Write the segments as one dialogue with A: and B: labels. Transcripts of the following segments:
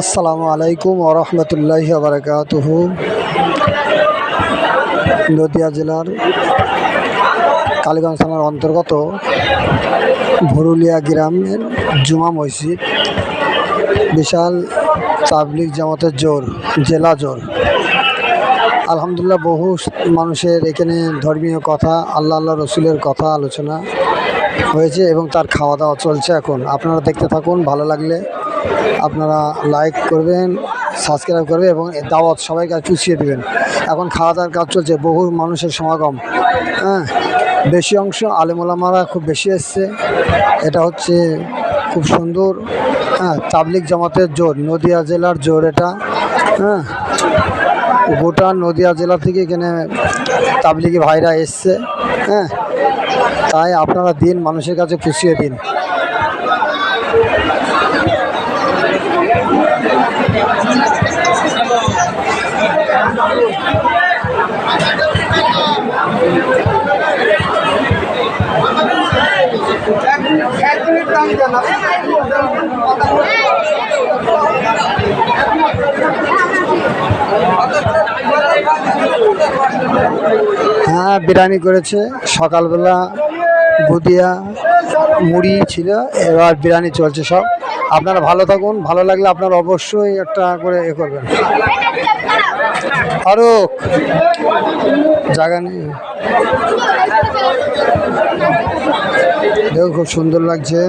A: আসসালামু আলাইকুম ওরহমতুল্লাহি বারকাতুহু। নদিয়া জেলার কালীগঞ্জ থানার অন্তর্গত ভরুলিয়া গ্রামের জুমা মসজিদ, বিশাল তাবলিগ জামাতের জোর, জেলা জোর। আলহামদুলিল্লাহ বহু মানুষের এখানে ধর্মীয় কথা, আল্লাহ আল্লাহ রসুলের কথা, আলোচনা হয়েছে এবং তার খাওয়া দাওয়া চলছে এখন। আপনারা দেখতে থাকুন, ভালো লাগলে আপনারা লাইক করবেন সাবস্ক্রাইব করবেন এবং দাওয়াত সবাইকে পুষিয়ে দেবেন। এখন খাওয়া দাওয়ার কাজ চলছে, বহু মানুষের সমাগম। হ্যাঁ বেশি অংশ আলেমোলামারা খুব বেশি এসছে। এটা হচ্ছে খুব সুন্দর। হ্যাঁ তাবলিক জামাতের জোর, নদিয়া জেলার জোর এটা। হ্যাঁ গোটা নদিয়া জেলা থেকে এখানে তাবলিগি ভাইরা এসছে। হ্যাঁ তাই আপনারা দিন মানুষের কাছে পুষিয়ে দিন। হ্যাঁ বিরিয়ানি করেছে। সকালবেলা বুদিয়া মুড়ি ছিল, এবার বিরিয়ানি চলছে সব। আপনারা ভালো থাকুন, ভালো লাগলে আপনারা অবশ্যই একটা করে এ করবেন। ফারুক, জায়গা নেই। দেখো, খুব সুন্দর লাগছে।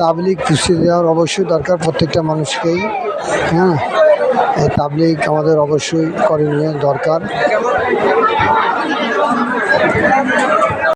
A: তাবলিক পুষ্টি দেওয়ার অবশ্যই দরকার প্রত্যেকটা মানুষকেই হ্যাঁ? তাবলিক আমাদের অবশ্যই করণীয় দরকার।